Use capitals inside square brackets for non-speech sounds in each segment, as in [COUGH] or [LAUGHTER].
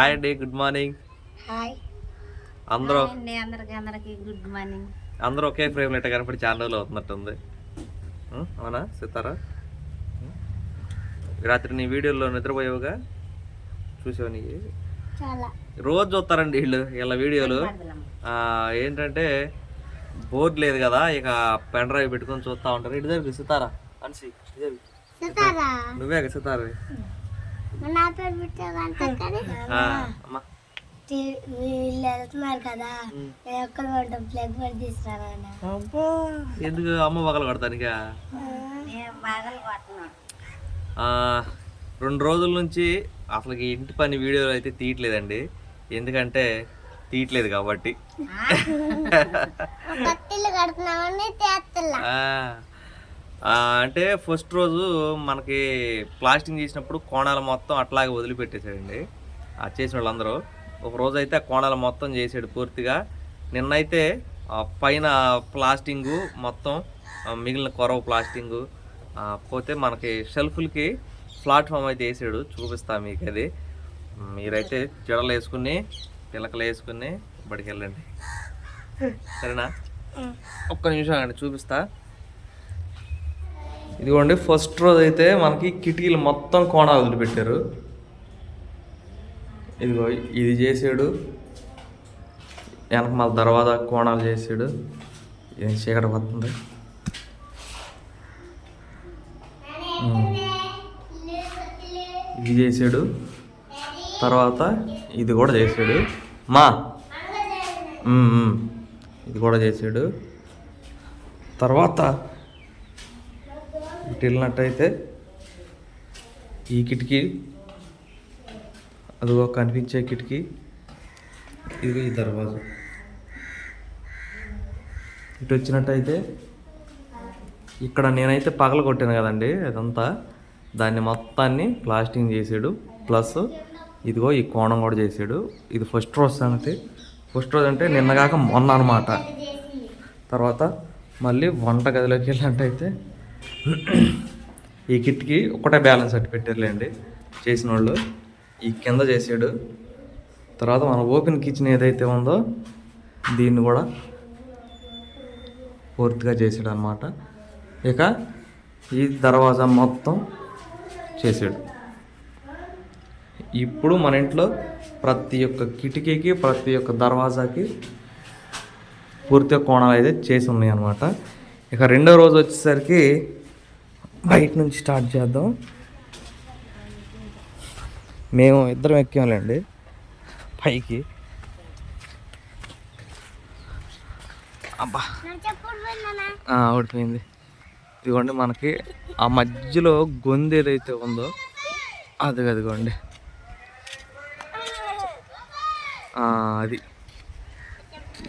Hi అండి good morning hi అందరూ అండి అందరికి అందరికి గుడ్ మార్నింగ్ అందరూ ఒకే ఫ్రేమ్ లెట్ కనపడి చాలా రోజులు అవుతున్నట్టుంది? అవునా? సితారా? రాత్రి నీ వీడియోలో నిద్రపోయావుగా? చూసావు నీ చాలా. రోజు చూస్తారండి వీళ్ళు వీళ్ళ వీడియోలు. ఏంటంటే బోర్డు లేదు కదా ఇక పెన్ డ్రైవ్ పెట్టుకొని చూస్తూ ఉంటారు. ఇటు దగ్గర సితారా. అన్సి నువ్వే కదా సితారా? నా పేరు వీళ్ళు వెళ్తున్నారు కదా. నేను ఒక్కరు ఉంటాం ప్లగ్ పడి తీసుకురాను అబ్బా! ఎందుకు అమ్మ పగల కొడతానికా? రెండు రోజుల నుంచి అసలు ఇంటి పని వీడియోలు అయితే తీయట్లేదండి. ఎందుకంటే తీయట్లేదు కాబట్టి. [LAUGHS] అంటే ఫస్ట్ రోజు మనకి ప్లాస్టింగ్ చేసినప్పుడు కోణాలు మొత్తం అట్లాగే వదిలిపెట్టేశాడండి. ఆ చేసిన వాళ్ళందరూ. ఒక రోజు అయితే ఆ కోణాలు మొత్తం చేసాడు పూర్తిగా. నిన్నైతే పైన ప్లాస్టింగు మొత్తం మిగిలిన కొరవ ప్లాస్టింగు పోతే మనకి షెల్ఫ్లకి ప్లాట్ఫామ్ అయితే వేసాడు. చూపిస్తా మీకు అది. మీరైతే జడలు వేసుకుని పిలకలు వేసుకుని బడికి వెళ్ళండి సరేనా ఒక్క నిమిషం అండి చూపిస్తా. ఇదిగోండి ఫస్ట్ రోజు అయితే మనకి కిటికీలు మొత్తం కోణాలు వదిలిపెట్టారు. ఇదిగో ఇది చేసాడు. వెనక మళ్ళీ తర్వాత కోణాలు చేసాడు. ఏం చీకటి పడుతుంది. ఇది చేసాడు. తర్వాత ఇది కూడా చేసాడు. మా. ఇది కూడా చేసాడు. తర్వాత ఇటు వెళ్ళినట్టయితే ఈ కిటికీ అదిగో కనిపించే కిటికీ ఇది ఈ దర్వాజా. ఇటు వచ్చినట్టయితే ఇక్కడ నేనైతే పగల కొట్టాను కదండి అదంతా. దాన్ని మొత్తాన్ని ప్లాస్టింగ్ చేసాడు. ప్లస్ ఇదిగో ఈ కోణం కూడా చేసాడు. ఇది ఫస్ట్ రోజు సంగతి. ఫస్ట్ రోజు అంటే నిన్నగాక మొన్న అనమాట తర్వాత మళ్ళీ వంట గదిలోకి వెళ్ళినట్టయితే ఈ కిట్కి ఒకటే బ్యాలెన్స్ అట్టి పెట్టారులేండి. చేసిన వాళ్ళు ఈ కింద చేసాడు. తర్వాత మన ఓపెన్ కిచెన్ ఏదైతే ఉందో దీన్ని కూడా పూర్తిగా చేసాడు అనమాట ఇక ఈ దర్వాజా మొత్తం చేసాడు. ఇప్పుడు మన ఇంట్లో ప్రతి ఒక్క కిటికీకి ప్రతి ఒక్క దర్వాజాకి పూర్తిగా కోణాలు అయితే చేసి ఉన్నాయి అనమాట ఇక రెండో రోజు వచ్చేసరికి బయట నుంచి స్టార్ట్ చేద్దాం. మేము ఇద్దరం ఎక్కాంలేండి పైకి. అబ్బా. ఓడిపోయింది ఇదిగోండి మనకి ఆ మధ్యలో గొంతు ఏదైతే ఉందో అది అదిగోండి. అది.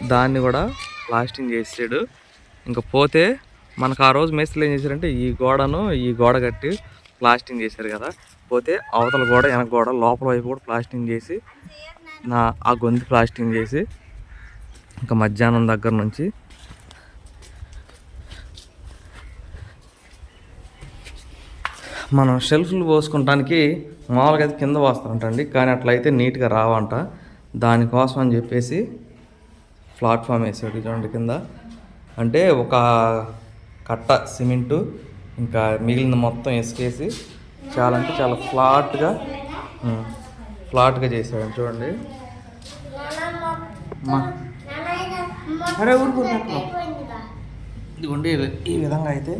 దాన్ని కూడా లాస్టింగ్ చేసాడు ఇంకా పోతే మనకు ఆ రోజు మేస్త్రులు ఏం చేశారంటే ఈ గోడను ఈ గోడ కట్టి ప్లాస్టింగ్ చేశారు కదా. పోతే అవతల గోడ వెనక గోడ లోపల వైపు కూడా ప్లాస్టింగ్ చేసి నా ఆ గొంతు ప్లాస్టింగ్ చేసి ఇంకా మధ్యాహ్నం దగ్గర నుంచి మనం షెల్ఫ్లు పోసుకుంటానికి మామూలుగా అయితే కింద పోస్తారంటండి కానీ అట్లయితే నీట్గా రావంట. దానికోసం అని చెప్పేసి ప్లాట్ఫామ్ వేసాడు చూడండి కింద. అంటే ఒక కట్ట సిమెంటు ఇంకా మిగిలిన మొత్తం ఇసుకేసి చాలా అంటే చాలా ఫ్లాట్గా ఫ్లాట్గా చేసాడు చూడండి. ఇదిగోండి ఈ- విధంగా అయితే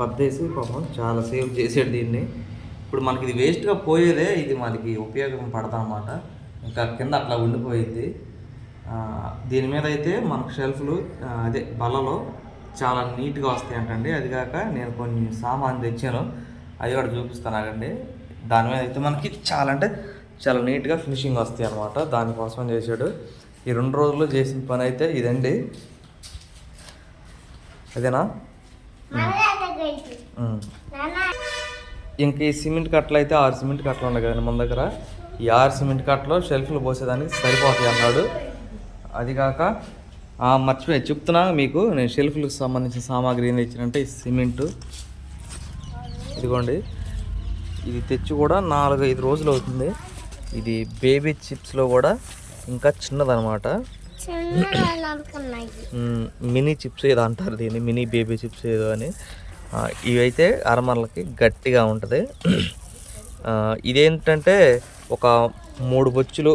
బద్దేసి పాపం చాలా సేవ్ చేసాడు దీన్ని. ఇప్పుడు మనకి ఇది వేస్ట్గా పోయేదే ఇది మనకి ఉపయోగం పడతా అనమాట ఇంకా కింద అట్లా ఉండిపోయింది దీని మీద అయితే మనకు షెల్ఫ్లు అదే బలలో చాలా నీట్గా వస్తాయి అంటండి. అది కాక నేను కొన్ని సామాన్ తెచ్చాను. అది కూడా చూపిస్తాను ఆగండి దాని మీద అయితే మనకి చాలా అంటే చాలా నీట్గా ఫినిషింగ్ వస్తాయి అనమాట దానికోసం చేశాడు. ఈ రెండు రోజుల్లో చేసిన పని అయితే ఇదండి. అదేనా. ఇంక ఈ సిమెంట్ కట్టలు అయితే ఆరు సిమెంట్ కట్టలు ఉన్నాయి కదండి మన దగ్గర. ఈ ఆరు సిమెంట్ కట్టలు షెల్ఫ్లు పోసేదానికి సరిపోతాయి అన్నాడు. అది కాక మర్చిపోయి. చెప్తున్నా మీకు నేను షెల్ఫ్లకు సంబంధించిన సామాగ్రి ఏం తెచ్చినంటే ఈ సిమెంటు. ఇదిగోండి. ఇది తెచ్చి కూడా నాలుగు ఐదు రోజులు అవుతుంది. ఇది బేబీ చిప్స్లో కూడా ఇంకా చిన్నదనమాట. మినీ చిప్స్ ఏదో అంటారు దీన్ని మినీ బేబీ చిప్స్ ఏదో అని. ఇవైతే అరమరలకి గట్టిగా ఉంటుంది. ఇదేంటంటే ఒక మూడు బొచ్చులు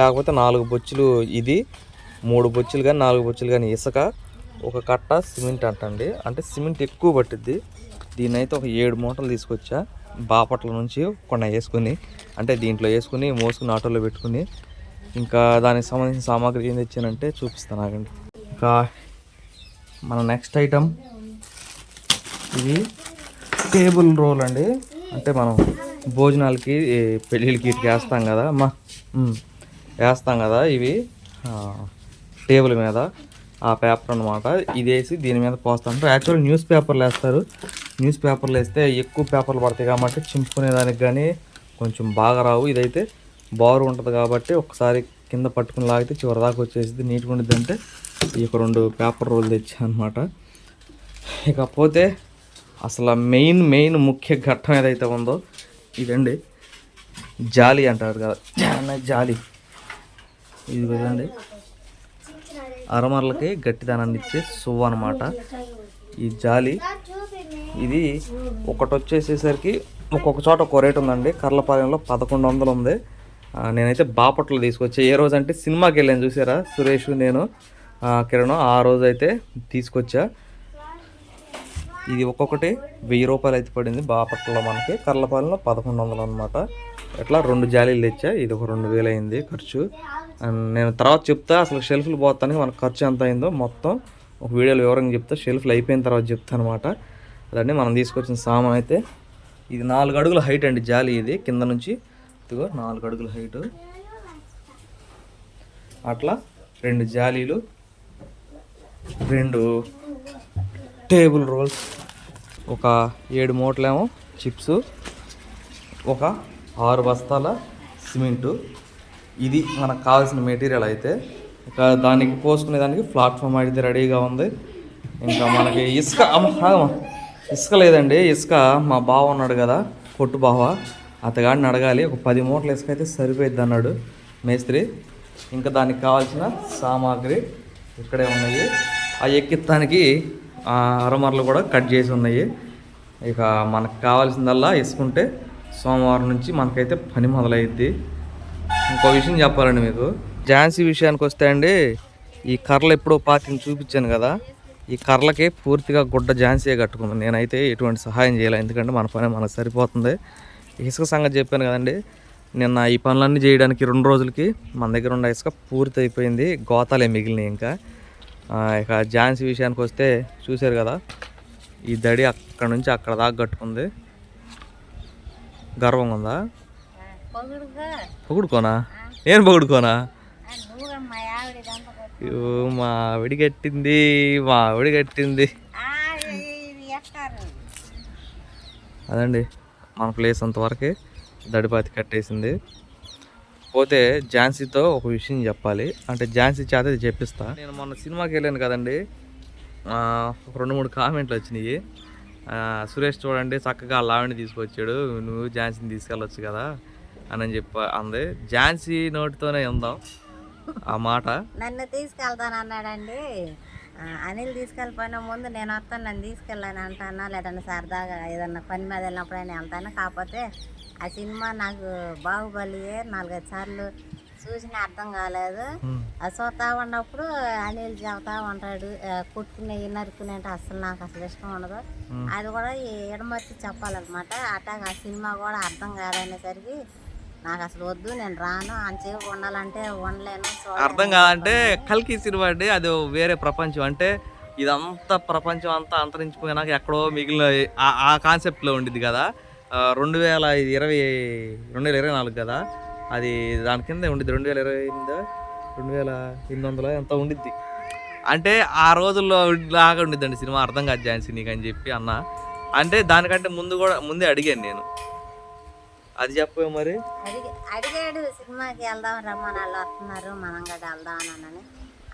లేకపోతే నాలుగు బొచ్చులు ఇది మూడు బొచ్చులు కానీ నాలుగు బొచ్చులు కానీ ఇసుక ఒక కట్ట సిమెంట్ అంటండి. అంటే సిమెంట్ ఎక్కువ పట్టిద్ది. దీన్ని అయితే ఒక ఏడు మూటలు తీసుకొచ్చా. బాపట్ల నుంచి కొన్ని వేసుకుని అంటే దీంట్లో వేసుకుని మోసుకుని ఆటోలో పెట్టుకుని ఇంకా దానికి సంబంధించిన సామాగ్రి ఏం తెచ్చానంటే చూపిస్తాను ఆగండి ఇంకా మన నెక్స్ట్ ఐటమ్ ఇది టేబుల్ రోల్ అండి. అంటే మనం భోజనాలకి పెళ్ళిళ్ళకి వేస్తాం కదా మా వేస్తాం కదా ఇవి. టేబుల్ మీద ఆ పేపర్ అనమాట ఇది వేసి దీని మీద పోస్తాం యాక్చువల్ న్యూస్ పేపర్లు వేస్తారు. న్యూస్ పేపర్లు వేస్తే ఎక్కువ పేపర్లు పడతాయి కాబట్టి చింపుకునే దానికి కానీ కొంచెం బాగా రావు. ఇదైతే బారు ఉంటుంది కాబట్టి ఒకసారి కింద పట్టుకుని లాగితే చివరి దాకా వచ్చేసి నీట్గా ఉండేది అంటే ఈ రెండు పేపర్ రోల్ తెచ్చా అనమాట ఇకపోతే అసలు మెయిన్ మెయిన్ ముఖ్య ఘట్టం ఏదైతే ఉందో ఇదండి. జాలి అంటారు కదా. జాలి. ఇది కదండి అరమరలకి గట్టిదనాన్ని ఇచ్చే సువ్వ అనమాట ఈ జాలి ఇది ఒకటి వచ్చేసేసరికి ఒక్కొక్క చోట ఒక రేట్ ఉందండి. కర్లపాలెంలో పదకొండు వందలు ఉంది. నేనైతే బాపట్లో తీసుకొచ్చా. ఏ రోజు అంటే సినిమాకి వెళ్ళాను చూసారా? సురేష్ నేను కిరణం కిరణ్ ఆ రోజు అయితే తీసుకొచ్చా. ఇది ఒక్కొక్కటి వెయ్యి రూపాయలు అయితే పడింది బాపట్లలో మనకి. కర్లపాలెంలో పదకొండు వందలు అనమాట అట్లా రెండు జాలీలు తెచ్చా? ఇది ఒక రెండు వేలు అయింది ఖర్చు. అండ్ నేను తర్వాత చెప్తా అసలు షెల్ఫ్లు పోతానికి మనకు ఖర్చు ఎంత అయిందో మొత్తం ఒక వీడియోలో వివరంగా చెప్తా. షెల్ఫ్లు అయిపోయిన తర్వాత చెప్తా అనమాట అదండి మనం తీసుకొచ్చిన సామాన్ అయితే. ఇది నాలుగు అడుగుల హైట్ అండి జాలి ఇది. కింద నుంచి ఇదిగో నాలుగు అడుగుల హైట్. అట్లా రెండు జాలీలు రెండు టేబుల్ రోల్స్ ఒక ఏడు మూటలేమో చిప్స్ ఒక ఆరు బస్తాల సిమెంటు. ఇది మనకు కావాల్సిన మెటీరియల్ అయితే. ఇక దానికి పోసుకునే దానికి ప్లాట్ఫామ్ అయితే రెడీగా ఉంది. ఇంకా మనకి ఇసుక ఇసుక లేదండి ఇసుక మా బావ ఉన్నాడు కదా కొట్టు బావ. అతగాడిని అడగాలి ఒక పది మూటల ఇసుక అయితే సరిపోయిద్ది అన్నాడు మేస్త్రి. ఇంకా దానికి కావాల్సిన సామాగ్రి ఇక్కడే ఉన్నాయి. ఆ ఎక్కిత్తానికి ఆ అరమరలు కూడా కట్ చేసి ఉన్నాయి. ఇక మనకు కావాల్సిందల్లా ఇసుకుంటే సోమవారం నుంచి మనకైతే పని మొదలైద్ది. ఇంకో విషయం చెప్పాలండి మీకు. ఝాన్సీ విషయానికి వస్తే అండి ఈ కర్రలు ఎప్పుడో పాతిని చూపించాను కదా ఈ కర్రలకే పూర్తిగా గుడ్డ ఝాన్సీయే కట్టుకుంది. నేనైతే ఎటువంటి సహాయం చేయలేదు ఎందుకంటే మన పని మనకు సరిపోతుంది. ఇసుక సంగతి చెప్పాను కదండి నిన్న ఈ పనులన్నీ చేయడానికి రెండు రోజులకి మన దగ్గర ఉన్న ఇసుక పూర్తి అయిపోయింది గోతాలే మిగిలినాయి ఇంకా. ఇక ఝాన్సీ విషయానికి వస్తే చూశారు కదా ఈ దడి అక్కడ నుంచి అక్కడ దాకా కట్టుకుంది. గర్వం ఉందా పొగుడుకోనా? నేను పొగుడుకోనా? మా ఆవిడ కట్టింది మా ఆవిడ కట్టింది. అదండి మన ప్లేస్ అంతవరకే దడిపాతి కట్టేసింది. పోతే ఝాన్సీతో ఒక విషయం చెప్పాలి. అంటే ఝాన్సీ చేత చెప్పిస్తా. నేను మొన్న సినిమాకి వెళ్ళాను కదండి. ఒక రెండు మూడు కామెంట్లు వచ్చినాయి. సురేష్ చూడండి చక్కగా లావిని తీసుకొచ్చాడు. నువ్వు ఝాన్సీని తీసుకెళ్ళొచ్చు కదా అని చెప్పి అంది. ఝాన్సీ నోటితోనే ఉందాం ఆ మాట. నన్ను తీసుకెళ్తాను అన్నాడండి. అనిల్ తీసుకెళ్ళిపోయిన ముందు నేను వస్తాను నన్ను తీసుకెళ్ళాను అంటానా? లేదంటే సరదాగా ఏదన్నా పని మీద వెళ్ళినప్పుడైనా వెళ్తాను? కాకపోతే ఆ సినిమా నాకు బాహుబలియే నాలుగైదు సార్లు చూసిన అర్థం కాలేదు. చూస్తా ఉన్నప్పుడు అనిల్ చెబుతా ఉంటాడు. కుట్టుకునే నరుకునే అంటే అసలు నాకు అసలు ఇష్టం ఉండదు. అది కూడా ఎడమర్చి చెప్పాలన్నమాట. అట్టాగా ఆ సినిమా కూడా అర్థం కాదనేసరికి నాకు అసలు వద్దు నేను రాను. అంతసేపు ఉండాలంటే ఉండలేను. అర్థం కాదంటే కల్కి సినిమా అండి. అది వేరే ప్రపంచం. అంటే ఇదంతా ప్రపంచం అంతా అంతరించిపోయినాక ఎక్కడో మిగిలిన ఆ- కాన్సెప్ట్లో ఉండిద్ది కదా. రెండు వేల ఇరవై రెండు వేల ఇరవై నాలుగు కదా. అది దాని కింద ఉండిద్ది. రెండు వేల ఇరవై ఎనిమిది రెండు వేల ఎనిమిది వందల ఎంత ఉండిద్ది. అంటే ఆ రోజుల్లో లాగా ఉండిద్దండి సినిమా అర్థం కాదు ఝాన్సీ నీకు అని చెప్పి అన్న. అంటే దానికంటే ముందు కూడా ముందే అడిగాను నేను. అది చెప్పే మరి. అడిగి అడిగాడు సినిమాకి వెళ్దాం రమ్మని వాళ్ళు వస్తున్నారు మనం కూడా వెళ్దాం అని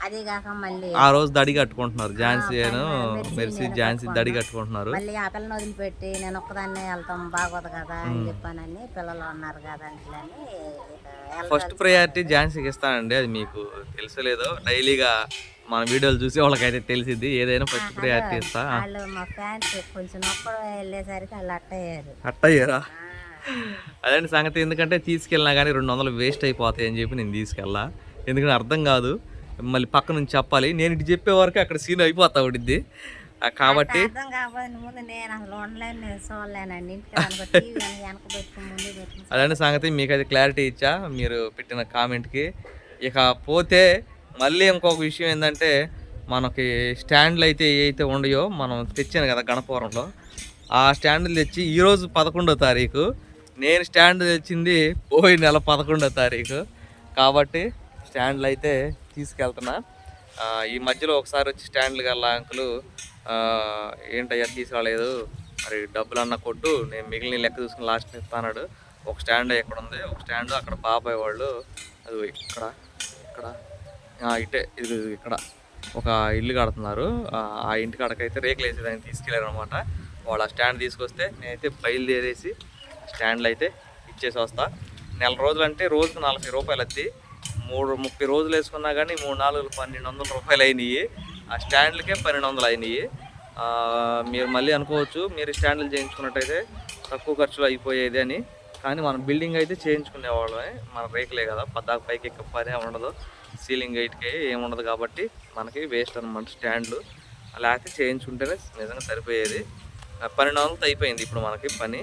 ఆ రోజు దడి కట్టుకుంటున్నారు. ఝాన్సీ అను మెర్సీ ఝాన్సీ దడి కట్టుకుంటున్నా. కట్టుకుంటున్నారు. మళ్ళీ ఆ పిల్లని వదిలిపెట్టి నేను ఒక్కదాన్నే వెళ్తాం బాగోదు కదా అని చెప్పానని పిల్లలు ఉన్నారు కదా అంట్లని ఫస్ట్ ప్రయారిటీ ఝాన్సీకి ఇస్తానండి అది మీకు తెలుసలేదో. డైలీగా మన వీడియోలు చూసి వాళ్ళకైతే తెలిసిద్ది ఏదైనా ఫస్ట్ ప్రయారిటీ ఇస్తా. వాళ్ళు మా ఫ్యాన్స్ కొంచెం ఒక్కడు వెళ్ళేసరికి వాళ్ళు అట్టయ్యారు అట్టయ్యారా అదండి సంగతి? ఎందుకంటే తీసుకెళ్ళినా కానీ రెండు వందలు వేస్ట్ అయిపోతాయి అని చెప్పి నేను తీసుకెళ్ళా. ఎందుకంటే అర్థం కాదు. మళ్ళీ పక్క నుంచి చెప్పాలి. నేను ఇటు చెప్పే వరకు అక్కడ సీన్ అయిపోతా ఉండిద్ది. ఆ, కాబట్టి అదండి సంగతి మీకు అయితే క్లారిటీ ఇచ్చా? మీరు పెట్టిన కామెంట్కి ఇక పోతే మళ్ళీ ఇంకొక విషయం ఏంటంటే మనకి స్టాండ్లు అయితే ఏవైతే ఉండయో మనం తెచ్చాను కదా గణపురంలో ఆ స్టాండ్లు తెచ్చి ఈరోజు పదకొండో తారీఖు. నేను స్టాండ్ తెచ్చింది పోయిన నెల పదకొండో తారీఖు. కాబట్టి స్టాండ్లు అయితే తీసుకెళ్తున్నా. ఈ మధ్యలో ఒకసారి వచ్చి స్టాండ్లు గల అంకులు ఏంటయ్యా తీసుకురాలేదు. మరి డబ్బులు అన్న కొట్టు నేను మిగిలిన లెక్క చూసుకుని లాస్ట్ ఇస్తాడు ఒక స్టాండ్ ఎక్కడ ఉంది ఒక స్టాండ్ అక్కడ బాబాయ్ వాళ్ళు అది ఇక్కడ ఇక్కడ ఇటే ఇది ఇక్కడ ఒక ఇల్లు కడుతున్నారు. ఆ, ఇంటి కాడకైతే రేకులు వేసేదాన్ని తీసుకెళ్ళారు అనమాట వాళ్ళు ఆ స్టాండ్ తీసుకొస్తే నేనైతే బయలుదేరేసి స్టాండ్లు అయితే ఇచ్చేసి వస్తా. నెల రోజులు అంటే రోజుకు నలభై రూపాయలు వచ్చి మూడు ముప్పై రోజులు వేసుకున్నా కానీ మూడు నాలుగు పన్నెండు వందల రూపాయలు అయినాయి. ఆ స్టాండ్లకే పన్నెండు వందలు అయినాయి. మీరు మళ్ళీ అనుకోవచ్చు మీరు స్టాండ్లు చేయించుకున్నట్టయితే తక్కువ ఖర్చులో అయిపోయేది అని. కానీ మనం బిల్డింగ్ అయితే చేయించుకునే వాళ్ళమే. మన రేకులే కదా పద్దాకు పైకి ఎక్క పని ఉండదు. సీలింగ్ హైట్కి ఏముండదు కాబట్టి మనకి వేస్ట్ అనమాట స్టాండ్లు. లేకపోతే చేయించుకుంటేనే నిజంగా సరిపోయేది. పన్నెండు వందలతో అయిపోయింది ఇప్పుడు మనకి పని.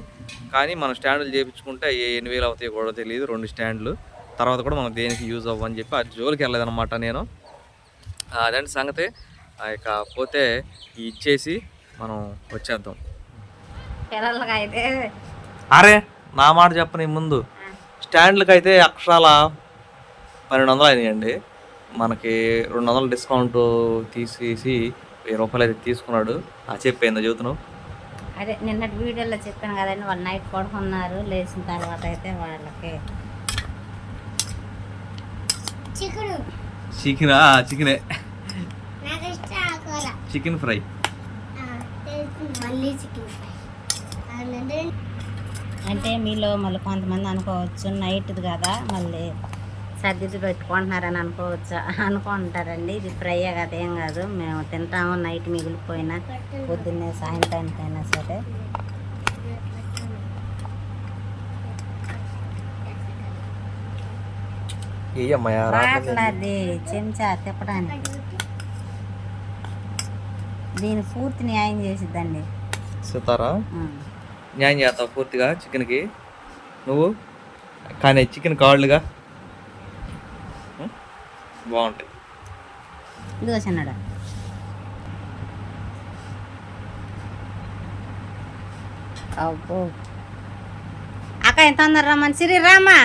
కానీ మనం స్టాండ్లు చేయించుకుంటే అవి ఎన్ని వేలు అవుతాయో కూడా తెలియదు రెండు స్టాండ్లు. తర్వాత కూడా మనకు దేనికి యూజ్ అవ్వని చెప్పి ఆ జోలికి వెళ్ళలేదన్నమాట నేను. అదండి సంగతి. ఇక పోతే ఇచ్చేసి మనం వచ్చేద్దాం. అయితే అరే నా మాట చెప్పని ముందు. స్టాండ్లకి అయితే అక్షరాల పన్నెండు వందలు అయినాయండి మనకి రెండు వందలు డిస్కౌంట్ తీసేసి వెయ్యి రూపాయలు అయితే తీసుకున్నాడు. ఆ చెప్పేందా చెబుతున్నావు? అదే నిన్నటి వీడియోలో చెప్పాను కదండి వాళ్ళు నైట్ పడుకున్నారు లేచిన తర్వాత అయితే వాళ్ళకి చికెన్ చికెనే చికెన్. ఫ్రై మళ్ళీ చికెన్ ఫ్రై. అంటే మీలో మళ్ళీ కొంతమంది అనుకోవచ్చు నైట్ది కదా మళ్ళీ సర్దిది పెట్టుకుంటున్నారని అనుకోవచ్చు? అనుకుంటారండి ఇది ఫ్రై కదా ఏం కాదు. మేము తింటాము నైట్ మిగిలిపోయినా పొద్దున్నే సాయంత్రానికైనా సరే. మాట్లాడి చెంచా తిప్పడానికి. దీని పూర్తి న్యాయం చేసిద్దండి. సీతారా. న్యాయం చేస్తావు పూర్తిగా చికెన్కి. నువ్వు? కానీ చికెన్ కాళ్ళుగా? బాగుంటాయి. ఇదిగో చిన్నడా. అబ్బో. అక్క ఎంత తొందర రమ్మని? సిరి రామా.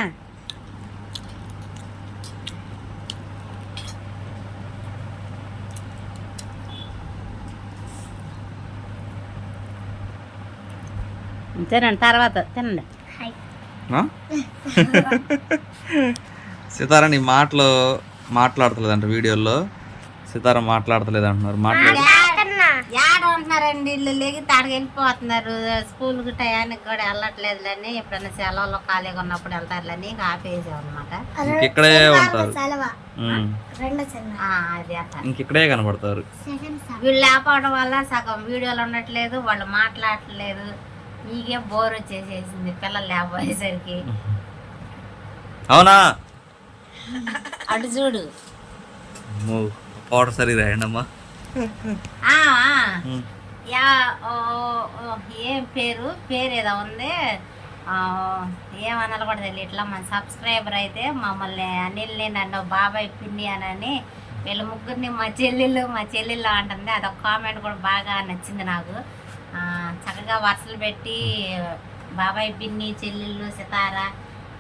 తినండి తర్వాత తినండి? సీతారా నీ మాటలు మాట్లాడతలేదంట వీడియోలో. సీతారా మాట్లాడతలేదు అంటున్నారు మాట్లాడు యాడ ఉంటున్నారండి? ఇల్లు లేగి తాడికి వెళ్ళిపోతున్నారు. స్కూల్కి టయానికి కూడా వెళ్ళట్లేదులని ఎప్పుడైనా సెలవులో ఖాళీగా ఉన్నప్పుడు వెళ్తారులని ఇంకా ఆపేసాం అనమాట ఇంకెక్కడే ఉంటారు. ఇంకెక్కడే కనబడతారు. వీళ్ళు లేకపోవడం వల్ల సగం వీడియోలు ఉండట్లేదు వాళ్ళు మాట్లాడట్లేదు. మీకే బోర్ వచ్చేసేసింది పిల్లలు లేకపోయేసరికి. అవునా? అటు చూడు. పౌడర్ సరి రాయండమ్మా ఆ, ఆ. యా ఓ, ఓ, ఏం పేరు? పేరు ఏదో ఉంది. ఆ, ఏమనాలి కూడా తెలియదు ఇట్లా మన సబ్స్క్రైబర్ అయితే మమ్మల్ని అనిల్ని నన్ను బాబాయ్ పిన్ని అనని వీళ్ళ ముగ్గురిని మా చెల్లెళ్ళు మా చెల్లెళ్ళు అంటుంది. అదొక కామెంట్ కూడా బాగా నచ్చింది నాకు. చక్కగా వరుసలు పెట్టి బాబాయ్ పిన్ని చెల్లెళ్ళు సితార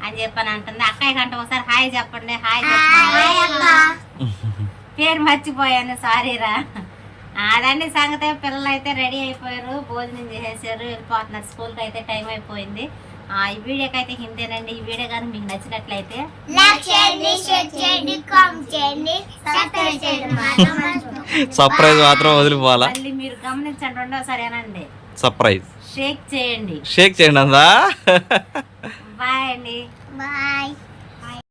అని చెప్పని అంటుంది. అక్కయ్య కంటే ఒకసారి హాయ్ చెప్పండి. హాయ్ పేరు మర్చిపోయాను. సారీరా అదండి సంగతి. పిల్లలు అయితే రెడీ అయిపోయారు. భోజనం చేసేసారు. వెళ్ళిపోతున్నారు. స్కూల్కి అయితే టైం అయిపోయింది. ఆ, ఈ వీడియోకి అయితే హిందేనండి ఈ వీడియో కానీ మీకు నచ్చినట్లయితే లైక్ చేయండి షేర్ చేయండి కామెంట్ చేయండి సబ్స్క్రైబ్ చేయడం మాత్రం మర్చిపోకండి. సర్ప్రైజ్ మాత్రం వదిలిపోవాలా? మళ్ళీ మీరు గమనించండి. రెండోసారి అనండి. సర్ప్రైజ్. షేక్ చేయండి. షేక్ చేయండి అందా? బాయ్ అండి. బాయ్.